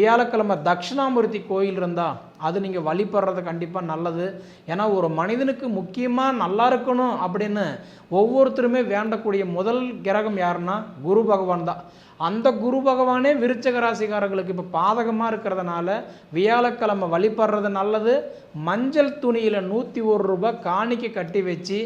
வியாழக்கிழமை தட்சிணாமூர்த்தி கோயில் இருந்தால் அது நீங்கள் வழிபடுறது கண்டிப்பாக நல்லது. ஏன்னா ஒரு மனிதனுக்கு முக்கியமாக நல்லா இருக்கணும் அப்படின்னு ஒவ்வொருத்தருமே வேண்டக்கூடிய முதல் கிரகம் யாருன்னா குரு பகவான் தான். அந்த குரு பகவானே விருச்சக ராசிக்காரர்களுக்கு இப்போ பாதகமாக இருக்கிறதுனால வியாழக்கிழமை வழிபடுறது நல்லது. மஞ்சள் துணியில் நூற்றி ஒரு ரூபாய் காணிக்கை கட்டி வச்சு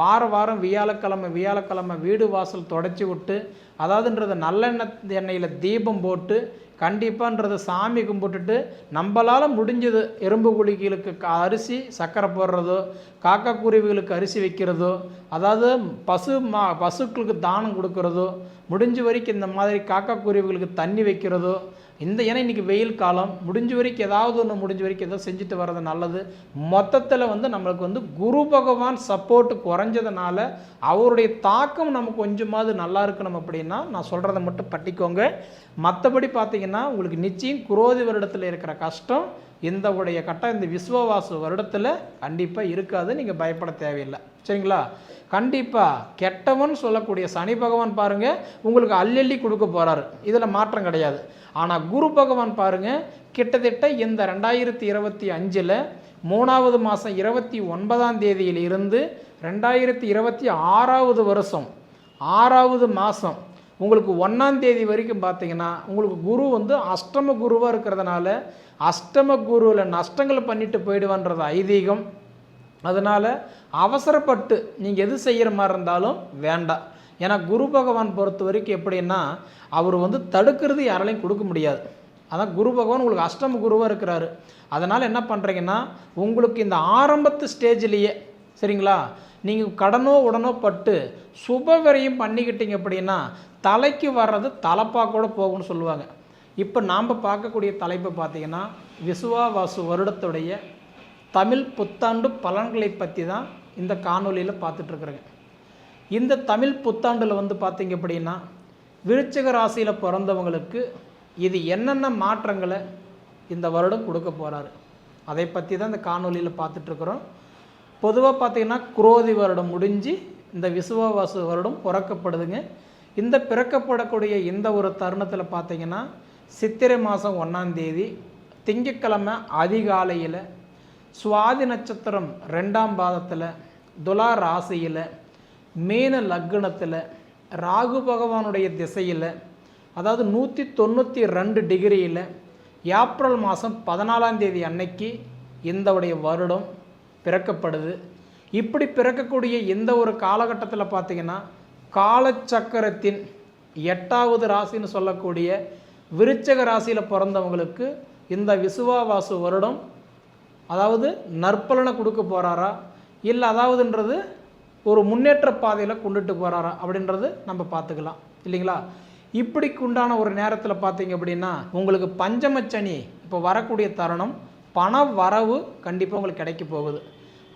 வார வாரம் வியாழக்கிழமை வியாழக்கிழமை வீடு வாசல் தொடச்சி விட்டு அதாவதுன்றது நல்லெண்ணெய் எண்ணெயில் தீபம் போட்டு கண்டிப்பான்றது சாமி கும்பிட்டுட்டு நம்மளால் முடிஞ்சது எறும்பு குளிகளுக்கு க- அரிசி சக்கரை போடுறதோ காக்கா குருவிகளுக்கு அரிசி வைக்கிறதோ அதாவது பசு மா பசுக்களுக்கு தானம் கொடுக்கறதோ முடிஞ்ச வரைக்கும் இந்த மாதிரி காக்காக்குருவிகளுக்கு தண்ணி வைக்கிறதோ இந்த ஏன்னா இன்றைக்கி வெயில் காலம் முடிஞ்ச வரைக்கும் ஏதாவது ஒன்று முடிஞ்ச வரைக்கும் ஏதோ செஞ்சுட்டு வர்றது நல்லது. மொத்தத்தில் வந்து நம்மளுக்கு வந்து குரு பகவான் சப்போர்ட் குறைஞ்சதுனால அவருடைய தாக்கம் நமக்கு கொஞ்சமாவது நல்லா இருக்கணும் அப்படின்னா நான் சொல்கிறத மட்டும் பட்டிக்கோங்க. மற்றபடி பார்த்தீங்கன்னா உங்களுக்கு நிச்சயம் குரோதி வருடத்தில் இருக்கிற கஷ்டம் இந்த உடைய கட்டம் இந்த விஸ்வவாசு வருடத்தில் கண்டிப்பாக இருக்காது நீங்கள் பயப்பட தேவையில்லை. சரிங்களா? கண்டிப்பாக கெட்டவன் சொல்லக்கூடிய சனி பகவான் பாருங்கள் உங்களுக்கு அள்ளி கொடுக்க போகிறாரு இதில் மாற்றம் கிடையாது. ஆனால் குரு பகவான் பாருங்கள் கிட்டத்தட்ட இந்த ரெண்டாயிரத்தி இருபத்தி அஞ்சில் மூணாவது மாதம் இருபத்தி ஒன்பதாம் தேதியில் இருந்து ரெண்டாயிரத்தி இருபத்தி ஆறாவது வருஷம் ஆறாவது மாதம் உங்களுக்கு ஒன்றாம் தேதி வரைக்கும் பார்த்தீங்கன்னா உங்களுக்கு குரு வந்து அஷ்டம குருவாக இருக்கிறதுனால அஷ்டம குருவில் நஷ்டங்கள் பண்ணிட்டு போயிடுவான்றது ஐதீகம். அதனால் அவசரப்பட்டு நீங்கள் எது செய்கிற மாதிரி இருந்தாலும் வேண்டாம் ஏன்னா குரு பகவான் பொறுத்த வரைக்கும் எப்படின்னா அவர் வந்து தடுக்கிறது யாராலையும் கொடுக்க முடியாது. அதான் குரு பகவான் உங்களுக்கு அஷ்டம குருவாக இருக்கிறாரு. அதனால் என்ன பண்ணுறீங்கன்னா உங்களுக்கு இந்த ஆரம்பத்து ஸ்டேஜ்லேயே சரிங்களா? நீங்கள் கடனோ உடனோ பட்டு சுபவரையும் பண்ணிக்கிட்டீங்க அப்படின்னா தலைக்கு வர்றது தலைப்பா கூட போகும்னு சொல்லுவாங்க. இப்போ நாம் பார்க்கக்கூடிய தலைப்பு பார்த்தீங்கன்னா விசுவாவாசு வருடத்துடைய தமிழ் புத்தாண்டு பலன்களை பற்றி தான் இந்த காணொலியில் பார்த்துட்ருக்குறேங்க இந்த தமிழ் புத்தாண்டில் வந்து பார்த்தீங்க அப்படின்னா விருச்சிக ராசியில் பிறந்தவங்களுக்கு இது என்னென்ன மாற்றங்களை இந்த வருடம் கொடுக்க போகிறாரு அதை பற்றி தான் இந்த காணொலியில் பார்த்துட்ருக்குறோம் பொதுவாக பார்த்தீங்கன்னா குரோதி வருடம் முடிஞ்சு இந்த விசுவாவாசு வருடம் பிறக்கப்படுதுங்க. இந்த பிறக்கப்படக்கூடிய இந்த ஒரு தருணத்தில் பார்த்தீங்கன்னா சித்திரை மாதம் ஒன்றாந்தேதி திங்கக்கிழமை அதிகாலையில் சுவாதி நட்சத்திரம் ரெண்டாம் பாதத்தில் துலா ராசியில் மீன லக்னத்தில் ராகு பகவானுடைய திசையில் அதாவது நூற்றி தொண்ணூற்றி ரெண்டு டிகிரியில் ஏப்ரல் மாதம் பதினாலாம் தேதி அன்னைக்கு இந்த உடைய வருடம் பிறக்கப்படுது. இப்படி பிறக்கக்கூடிய இந்த ஒரு காலகட்டத்தில் பார்த்தீங்கன்னா காலச்சக்கரத்தின் எட்டாவது ராசின்னு சொல்லக்கூடிய விருச்சக ராசியில் பிறந்தவங்களுக்கு இந்த விசுவாவாசு வருடம் அதாவது நற்பலனை கொடுக்க போகிறாரா இல்லை அதாவதுன்றது ஒரு முன்னேற்ற பாதையில் கொண்டுட்டு போகிறாரா அப்படின்றது நம்ம பார்த்துக்கலாம் இல்லைங்களா? இப்படிக்கு உண்டான ஒரு நேரத்தில் பார்த்தீங்க அப்படின்னா உங்களுக்கு பஞ்சமச்சனி இப்போ வரக்கூடிய தருணம் பண வரவு கண்டிப்பாக உங்களுக்கு கிடைக்க போகுது.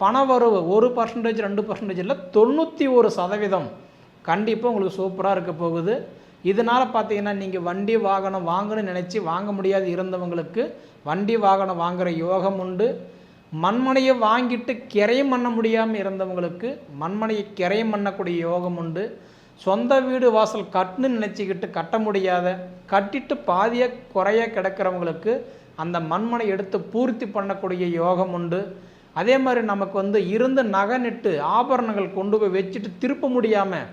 பண வரவு ஒரு பர்சன்டேஜ் ரெண்டு பர்சன்டேஜ் இல்லை தொண்ணூற்றி ஒரு சதவீதம் கண்டிப்பாக உங்களுக்கு சூப்பராக இருக்க போகுது. இதனால் பார்த்தீங்கன்னா நீங்கள் வண்டி வாகனம் வாங்கணும்னு நினச்சி வாங்க முடியாது இருந்தவங்களுக்கு வண்டி வாகனம் வாங்குகிற யோகம் உண்டு. மண்மனையை வாங்கிட்டு கிரையும் பண்ண முடியாமல் இருந்தவங்களுக்கு மண்மனையை கிரையும் பண்ணக்கூடிய யோகம் உண்டு. சொந்த வீடு வாசல் கட்டணும்னு நினச்சிக்கிட்டு கட்ட முடியாத கட்டிட்டு பாதிய குறைய கிடக்கிறவங்களுக்கு அந்த மண்மனை எடுத்து பூர்த்தி பண்ணக்கூடிய யோகம் உண்டு. அதே மாதிரி நமக்கு வந்து இருந்து நகை நிட்டு ஆபரணங்கள் கொண்டு போய் வச்சுட்டு திருப்ப முடியாமல்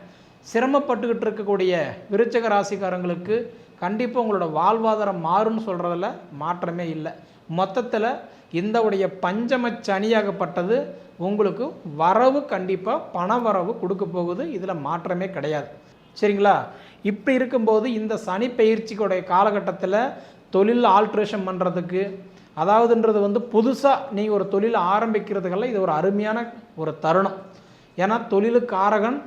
சிரமப்பட்டுக்கிட்டு இருக்கக்கூடிய விருச்சக ராசிக்காரங்களுக்கு கண்டிப்பாக உங்களோட வாழ்வாதாரம் மாறும்னு சொல்கிறதுல மாற்றமே இல்லை. மொத்தத்தில் இந்த உடைய பஞ்சம சனியாகப்பட்டது உங்களுக்கு வரவு கண்டிப்பாக பண வரவு கொடுக்க போகுது. இதில் மாற்றமே கிடையாது. சரிங்களா? இப்படி இருக்கும்போது இந்த சனி பயிற்சிக்குடைய காலகட்டத்தில் தொழில் ஆல்ட்ரேஷன் பண்ணுறதுக்கு அதாவதுன்றது வந்து புதுசாக நீங்கள் ஒரு தொழில் ஆரம்பிக்கிறதுக்கெல்லாம் இது ஒரு அருமையான ஒரு தருணம். ஏன்னா தொழிலுக்கு ஆரகன்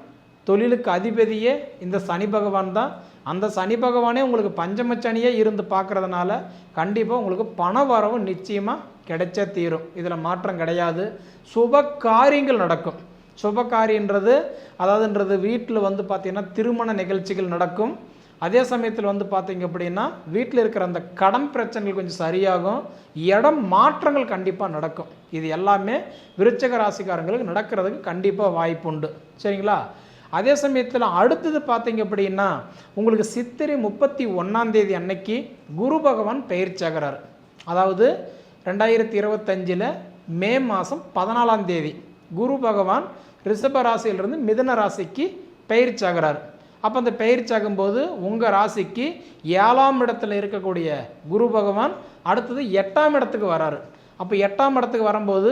தொழிலுக்கு அதிபதியே இந்த சனி பகவான் தான். அந்த சனி பகவானே உங்களுக்கு பஞ்சம சனியே இருந்து பார்க்குறதுனால கண்டிப்பாக உங்களுக்கு பண வரவு நிச்சயமாக கிடைச்சே தீரும். இதில் மாற்றம் கிடையாது. சுப காரியங்கள் நடக்கும். சுப காரியன்றது அதாவதுன்றது வீட்டில் வந்து பார்த்திங்கன்னா திருமண நிகழ்ச்சிகள் நடக்கும். அதே சமயத்தில் வந்து பார்த்தீங்க அப்படின்னா வீட்டில் இருக்கிற அந்த கடன் பிரச்சனைகள் கொஞ்சம் சரியாகும். இடம் மாற்றங்கள் கண்டிப்பாக நடக்கும். இது எல்லாமே விருச்சக ராசிக்காரங்களுக்கு நடக்கிறதுக்கு கண்டிப்பாக வாய்ப்பு உண்டு. சரிங்களா? அதே சமயத்தில் அடுத்தது பார்த்தீங்க அப்படின்னா உங்களுக்கு சித்திரை முப்பத்தி ஒன்றாம் தேதி அன்னைக்கு குரு பகவான் பயிற்சியாகிறார் அதாவது ரெண்டாயிரத்தி இருபத்தஞ்சில் மே மாதம் பதினாலாம் தேதி குரு பகவான் ரிஷப ராசியிலிருந்து மிதன ராசிக்கு பயிற்சியாகிறார் அப்போ அந்த பயிற்சியாகும்போது உங்கள் ராசிக்கு ஏழாம் இடத்துல இருக்கக்கூடிய குரு பகவான் அடுத்தது எட்டாம் இடத்துக்கு வராரு. அப்போ எட்டாம் இடத்துக்கு வரும்போது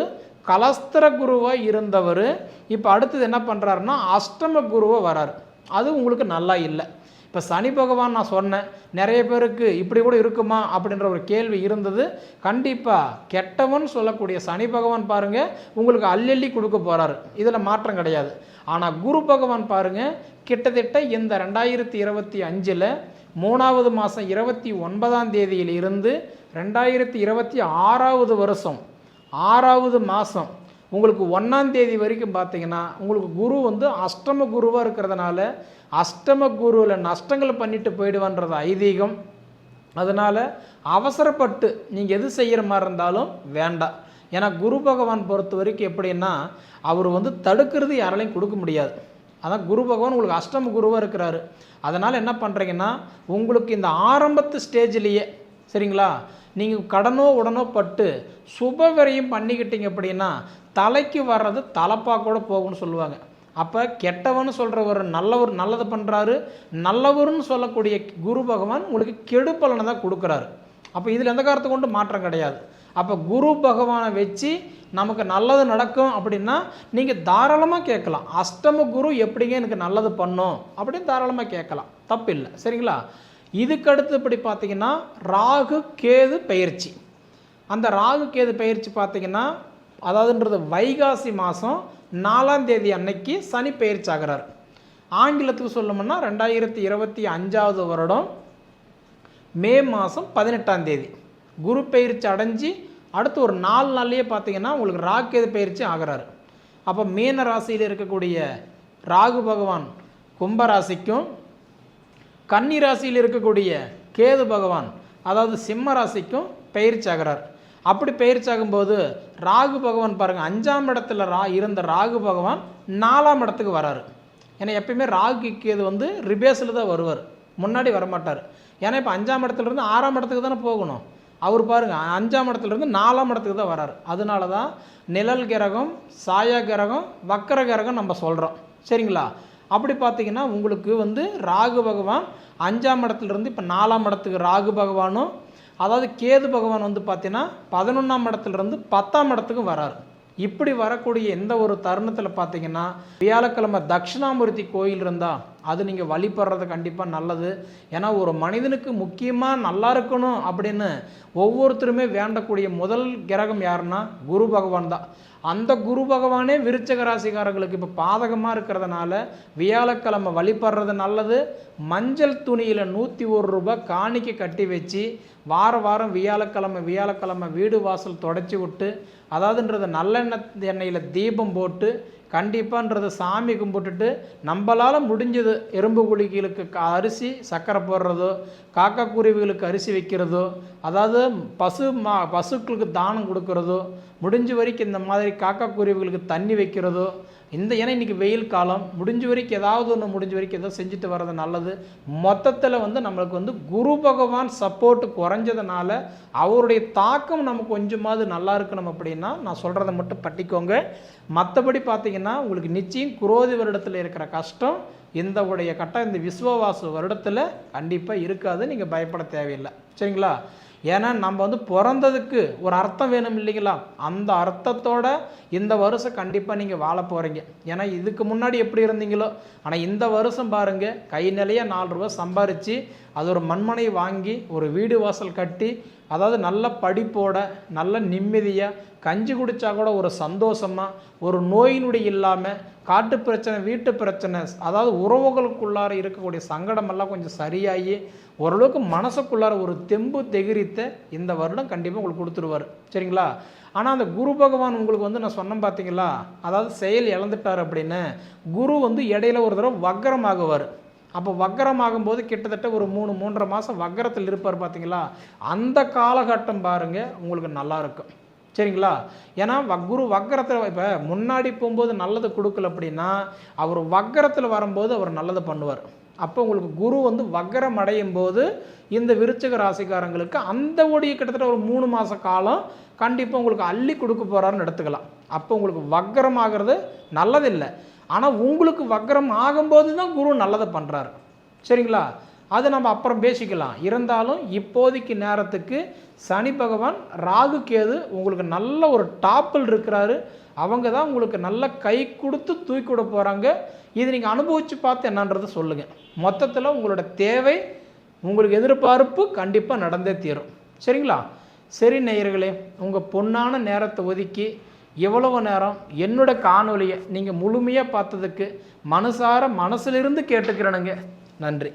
கலஸ்திர குருவாக இருந்தவர். இப்போ அடுத்தது என்ன பண்ணுறாருன்னா அஷ்டம குருவாக வராரு. அது உங்களுக்கு நல்லா இல்லை. இப்போ சனி பகவான் நான் சொன்னேன் நிறைய பேருக்கு இப்படி கூட இருக்குமா அப்படின்ற ஒரு கேள்வி இருந்தது. கண்டிப்பாக கெட்டவன் சொல்லக்கூடிய சனி பகவான் பாருங்கள் உங்களுக்கு அள்ளி கொடுக்க போகிறாரு இதில் மாற்றம் கிடையாது. ஆனால் குரு பகவான் பாருங்கள் கிட்டத்தட்ட இந்த ரெண்டாயிரத்தி இருபத்தி அஞ்சில் மூணாவது மாதம் இருபத்தி ஒன்பதாம் தேதியில் இருந்து ரெண்டாயிரத்தி இருபத்தி ஆறாவது வருஷம் ஆறாவது மாதம் உங்களுக்கு ஒன்றாம் தேதி வரைக்கும் பார்த்தீங்கன்னா உங்களுக்கு குரு வந்து அஷ்டம குருவாக இருக்கிறதுனால அஷ்டம குருவில் நஷ்டங்களை பண்ணிட்டு போயிடுவான்றது ஐதீகம். அதனால் அவசரப்பட்டு நீங்கள் எது செய்கிற மாதிரி இருந்தாலும் வேண்டாம் ஏன்னா குரு பகவான் பொறுத்த வரைக்கும் எப்படின்னா அவர் வந்து தடுக்கிறது யாராலையும் கொடுக்க முடியாது. அதான் குரு பகவான் உங்களுக்கு அஷ்டம குருவாக இருக்கிறாரு. அதனால் என்ன பண்ணுறீங்கன்னா உங்களுக்கு இந்த ஆரம்பத்து ஸ்டேஜ்லேயே சரிங்களா? நீங்கள் கடனோ உடனோ பட்டு சுபவரையும் பண்ணிக்கிட்டீங்க அப்படின்னா தலைக்கு வர்றது தலைப்பா கூட போகும்னு சொல்லுவாங்க. அப்போ கெட்டவன்னு சொல்கிறவர் நல்லவர் நல்லது பண்ணுறாரு நல்லவர்னு சொல்லக்கூடிய குரு பகவான் உங்களுக்கு கெடு பலனை தான் கொடுக்குறாரு. அப்போ இதில் எந்த காரத்தை கொண்டு மாற்றம் கிடையாது. அப்போ குரு பகவானை வச்சு நமக்கு நல்லது நடக்கும் அப்படின்னா நீங்கள் தாராளமாக கேட்கலாம். அஷ்டம குரு எப்படிங்க எனக்கு நல்லது பண்ணும் அப்படின்னு தாராளமாக கேட்கலாம். தப்பு இல்லை சரிங்களா? இதுக்கடுத்து இப்படி பார்த்தீங்கன்னா ராகு கேது பயிற்சி அந்த ராகு கேது பயிற்சி பார்த்தீங்கன்னா அதாவதுன்றது வைகாசி மாதம் நாலாம் தேதி அன்னைக்கு சனி பயிற்சி ஆகிறார் ஆங்கிலத்துக்கு சொல்லணும்னா ரெண்டாயிரத்தி இருபத்தி அஞ்சாவது வருடம் மே மாதம் பதினெட்டாம் தேதி. குரு பயிற்சி அடைஞ்சு அடுத்து ஒரு நாலு நாள்லேயே பார்த்தீங்கன்னா உங்களுக்கு ராகு கேது பயிற்சி ஆகிறாரு. அப்போ மீன ராசியில் இருக்கக்கூடிய ராகு பகவான் கும்பராசிக்கும் கன்னி ராசியில் இருக்கக்கூடிய கேது பகவான் அதாவது சிம்ம ராசிக்கும் பயிற்சி ஆகிறார் அப்படி பயிற்சி ஆகும்போது ராகு பகவான் பாருங்கள் அஞ்சாம் இடத்துல ரா இருந்த ராகு பகவான் நாலாம் இடத்துக்கு வராரு. ஏன்னா எப்பயுமே ராகு கேது வந்து ரிபேஸில் தான் வருவார். முன்னாடி வரமாட்டார். ஏன்னா இப்போ அஞ்சாம் இடத்துலேருந்து ஆறாம் இடத்துக்கு தானே போகணும். அவர் பாருங்கள் அஞ்சாம் இடத்துலேருந்து நாலாம் இடத்துக்கு தான் வராரு. அதனால தான் நிழல் கிரகம் சாயா கிரகம் வக்கர கிரகம் நம்ம சொல்கிறோம் சரிங்களா? அப்படி பார்த்தீங்கன்னா உங்களுக்கு வந்து ராகு பகவான் அஞ்சாம் இடத்துலேருந்து இப்போ நாலாம் இடத்துக்கு ராகு பகவானும் அதாவது கேது பகவான் வந்து பார்த்தீங்கன்னா பதினொன்றாம் இடத்துலேருந்து பத்தாம் இடத்துக்கு வராரு. இப்படி வரக்கூடிய எந்த ஒரு தருணத்தில் பார்த்தீங்கன்னா வியாழக்கிழமை தட்சிணாமூர்த்தி கோயில் இருந்தால் அது நீங்கள் வழிபடுறது கண்டிப்பாக நல்லது. ஏன்னா ஒரு மனிதனுக்கு முக்கியமாக நல்லா இருக்கணும் அப்படின்னு ஒவ்வொருத்தருமே வேண்டக்கூடிய முதல் கிரகம் யாருன்னா குரு பகவான் தான். அந்த குரு பகவானே விருச்சக ராசிக்காரர்களுக்கு இப்போ பாதகமாக இருக்கிறதுனால வியாழக்கிழமை வழிபடுறது நல்லது. மஞ்சள் துணியில் நூற்றி ஒரு ரூபாய் காணிக்கை கட்டி வச்சு வார வாரம் வியாழக்கிழமை வியாழக்கிழமை வீடு வாசல் தொடச்சி விட்டு அதாவதுன்றது நல்லெண்ணெய் எண்ணெயில் தீபம் போட்டு கண்டிப்பான்றது சாமி கும்பிட்டுட்டு நம்மளால் முடிஞ்சது எறும்பு குழிகளுக்கு க- அரிசி சக்கரை போடுறதோ காக்கா குருவிகளுக்கு அரிசி வைக்கிறதோ அதாவது பசு மா பசுக்களுக்கு தானம் கொடுக்கறதோ முடிஞ்ச வரைக்கும் இந்த மாதிரி காக்கா குருவிகளுக்கு தண்ணி வைக்கிறதோ இந்த ஏன்னா இன்றைக்கி வெயில் காலம் முடிஞ்ச வரைக்கும் ஏதாவது ஒன்று முடிஞ்ச வரைக்கும் ஏதோ செஞ்சுட்டு வர்றது நல்லது. மொத்தத்தில் வந்து நம்மளுக்கு வந்து குரு பகவான் சப்போர்ட் குறைஞ்சதுனால அவருடைய தாக்கம் நமக்கு கொஞ்சமாவது நல்லா இருக்கணும் அப்படின்னா நான் சொல்கிறத மட்டும் பட்டிக்கோங்க. மற்றபடி பார்த்தீங்கன்னா உங்களுக்கு நிச்சயம் குரோதி வருடத்தில் இருக்கிற கஷ்டம் இந்த உடைய கட்டம் இந்த விஸ்வவாசு வருடத்தில் கண்டிப்பாக இருக்காது நீங்கள் பயப்பட தேவையில்லை. சரிங்களா? ஏன்னா நம்ம வந்து பிறந்ததுக்கு ஒரு அர்த்தம் வேணும் இல்லைங்களா? அந்த அர்த்தத்தோட இந்த வருஷம் கண்டிப்பாக நீங்கள் வாழ போகிறீங்க ஏன்னா இதுக்கு முன்னாடி எப்படி இருந்தீங்களோ? ஆனால் இந்த வருஷம் பாருங்கள் கை நிலையாக நாலு ரூபா சம்பாரித்து அது ஒரு மண்மனை வாங்கி ஒரு வீடு வாசல் கட்டி அதாவது நல்ல படிப்போட நல்ல நிம்மதியாக கஞ்சி குடித்தா கூட ஒரு சந்தோஷமாக ஒரு நோய் நொடி இல்லாமல் காட்டு பிரச்சனை வீட்டு பிரச்சனை அதாவது உறவுகளுக்குள்ளார இருக்கக்கூடிய சங்கடமெல்லாம் கொஞ்சம் சரியாகி ஓரளவுக்கு மனசுக்குள்ளார ஒரு தெம்பு தெகிரித்த இந்த வருடம் கண்டிப்பாக உங்களுக்கு கொடுத்துருவார். சரிங்களா? ஆனால் அந்த குரு பகவான் உங்களுக்கு வந்து நான் சொன்னேன் பார்த்தீங்களா அதாவது செயல் இழந்துட்டார் அப்படின்னு குரு வந்து இடையில ஒரு தடவை வக்கரமாகுவார். அப்போ வக்கரமாகும் போது கிட்டத்தட்ட ஒரு மூணு மூன்றரை மாதம் வக்கரத்தில் இருப்பார் பார்த்தீங்களா அந்த காலகட்டம் பாருங்கள் உங்களுக்கு நல்லாயிருக்கும் சரிங்களா? ஏன்னா குரு வக்கரத்தில் இப்போ முன்னாடி போகும்போது நல்லது கொடுக்கல அப்படின்னா அவர் வக்கரத்தில் வரும்போது அவர் நல்லது பண்ணுவார். அப்போ உங்களுக்கு குரு வந்து வக்கரம் அடையும் போது இந்த விருச்சக ராசிக்காரங்களுக்கு அந்த ஒடிய கிட்டத்தட்ட ஒரு மூணு மாத காலம் கண்டிப்பாக உங்களுக்கு அள்ளி கொடுக்க போகிறாருன்னு எடுத்துக்கலாம். அப்போ உங்களுக்கு வக்கரம் ஆகிறது நல்லதில்லை. ஆனால் உங்களுக்கு வக்கரம் ஆகும்போது தான் குரு நல்லதை பண்ணுறாரு சரிங்களா? அது நம்ம அப்புறம் பேசிக்கலாம். இருந்தாலும் இப்போதைக்கு நேரத்துக்கு சனி பகவான் ராகு கேது உங்களுக்கு நல்ல ஒரு டாப்பில் இருக்கிறாரு. அவங்க தான் உங்களுக்கு நல்ல கை கொடுத்து தூக்கி விட போகிறாங்க இது நீங்கள் அனுபவித்து பார்த்து என்னன்றதை சொல்லுங்கள் மொத்தத்தில் உங்களோட தேவை உங்களுக்கு எதிர்பார்ப்பு கண்டிப்பாக நடந்தே தீரும். சரிங்களா? சரி நேயர்களே உங்கள் பொன்னான நேரத்தை ஒதுக்கி எவ்வளவு நேரம் என்னோட காணொலியை நீங்கள் முழுமையாக பார்த்ததுக்கு மனசார மனசிலிருந்து கேட்டுக்கிறேனுங்க. நன்றி.